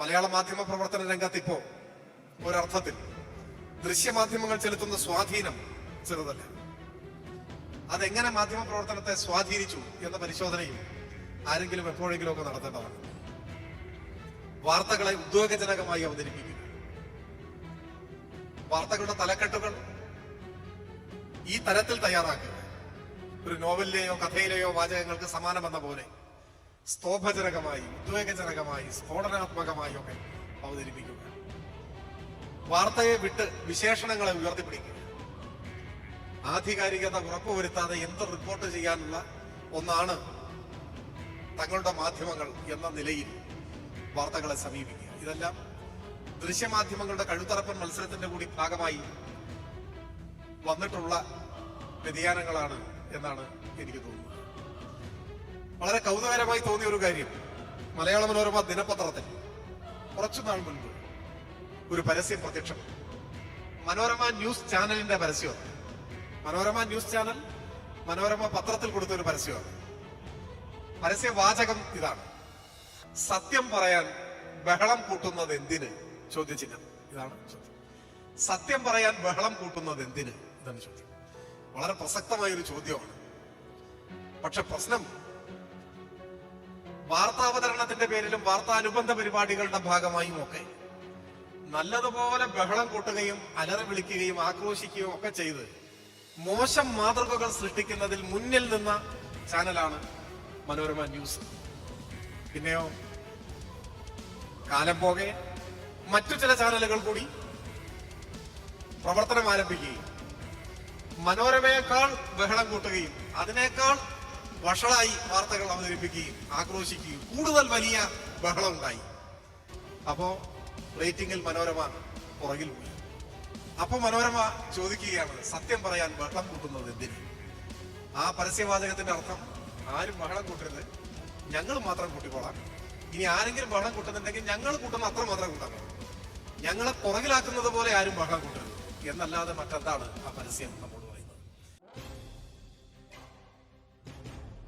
മലയാള മാധ്യമ പ്രവർത്തന രംഗത്ത് ഇപ്പോ ഒരർത്ഥത്തിൽ ദൃശ്യമാധ്യമങ്ങൾ ചെലുത്തുന്ന സ്വാധീനം ചെറുതല്ല. അതെങ്ങനെ മാധ്യമ പ്രവർത്തനത്തെ സ്വാധീനിച്ചു എന്ന പരിശോധനയും ആരെങ്കിലും എപ്പോഴെങ്കിലും ഒക്കെ നടത്തേണ്ടതാണ്. വാർത്തകളെ ഉദ്യോഗജനകമായി അവതരിപ്പിക്കുക. വാർത്തകളുടെ തലക്കെട്ടുകൾ ഈ തരത്തിൽ തയ്യാറാക്കുക. ഒരു നോവലിലെയോ കഥയിലെയോ വാചകങ്ങൾക്ക് സമാനമെന്ന പോലെ സ്തോഭജനകമായി ഉദ്വേഗജനകമായി സ്ഫോടനാത്മകമായി ഒക്കെ അവതരിപ്പിക്കുക. വാർത്തയെ വിട്ട് വിശേഷണങ്ങളെ ഉയർത്തിപ്പിടിക്കുക. ആധികാരികത ഉറപ്പുവരുത്താതെ എന്ത് റിപ്പോർട്ട് ചെയ്യാനുള്ള ഒന്നാണ് തങ്ങളുടെ മാധ്യമങ്ങൾ എന്ന നിലയിൽ വാർത്തകളെ സമീപിക്കുക. ഇതെല്ലാം ദൃശ്യമാധ്യമങ്ങളുടെ കഴുത്തറപ്പൻ മത്സരത്തിന്റെ കൂടി ഭാഗമായി വന്നിട്ടുള്ള വ്യതിയാനങ്ങളാണ് എന്നാണ് എനിക്ക് തോന്നുന്നത്. വളരെ കൗതുകരമായി തോന്നിയ ഒരു കാര്യം. മലയാള മനോരമ ദിനപത്രത്തിൽ കുറച്ചു നാൾ മുൻപ് ഒരു പരസ്യം പ്രത്യക്ഷം മനോരമ ന്യൂസ് ചാനലിന്റെ പരസ്യമാണ് മനോരമ ന്യൂസ് ചാനൽ മനോരമ പത്രത്തിൽ കൊടുത്ത ഒരു പരസ്യമാണ് പരസ്യ വാചകം ഇതാണ്. സത്യം പറയാൻ ബഹളം കൂട്ടുന്നത് എന്തിന്? ചോദ്യചിഹ്നം. ഇതാണ് ചോദ്യം. സത്യം പറയാൻ ബഹളം കൂട്ടുന്നത് എന്തിന്? ഇതാണ് ചോദ്യം. വളരെ പ്രസക്തമായ ഒരു ചോദ്യമാണ്. പക്ഷെ പ്രശ്നം വാർത്താവതരണത്തിന്റെ പേരിലും വാർത്താനുബന്ധ പരിപാടികളുടെ ഭാഗമായും ഒക്കെ നല്ലതുപോലെ ബഹളം കൂട്ടുകയും അലറി വിളിക്കുകയും ആക്രോശിക്കുകയും ഒക്കെ ചെയ്ത് മോശം മാതൃകകൾ സൃഷ്ടിക്കുന്നതിൽ മുന്നിൽ നിന്ന ചാനലാണ് മനോരമ ന്യൂസ്. പിന്നെയോ കാലം പോകെ മറ്റു ചില ചാനലുകൾ കൂടി പ്രവർത്തനം ആരംഭിക്കുകയും മനോരമയേക്കാൾ ബഹളം കൂട്ടുകയും അതിനേക്കാൾ വഷളായി വാർത്തകൾ അവതരിപ്പിക്കുകയും ആക്രോശിക്കുകയും കൂടുതൽ വലിയ ബഹളം ഉണ്ടായി അപ്പോ റേറ്റിംഗിൽ മനോരമ പുറകിൽ പോയി അപ്പൊ മനോരമ ചോദിക്കുകയാണ് സത്യം പറയാൻ ബഹളം കൂട്ടുന്നത് എന്തിന്? ആ പരസ്യവാചകത്തിന്റെ അർത്ഥം ആരും ബഹളം കൂട്ടരുത്. ഞങ്ങൾ മാത്രം കൂട്ടിക്കോളാം. ഇനി ആരെങ്കിലും ബഹളം കൂട്ടുന്നുണ്ടെങ്കിൽ ഞങ്ങൾ കൂട്ടുന്ന അത്ര മാത്രം കൂട്ടാം. ഞങ്ങളെ പുറകിലാക്കുന്നത് പോലെ ആരും ബഹളം കൂട്ടരുത്. എന്നല്ലാതെ മറ്റെന്താണ് ആ പരസ്യം നമ്മൾ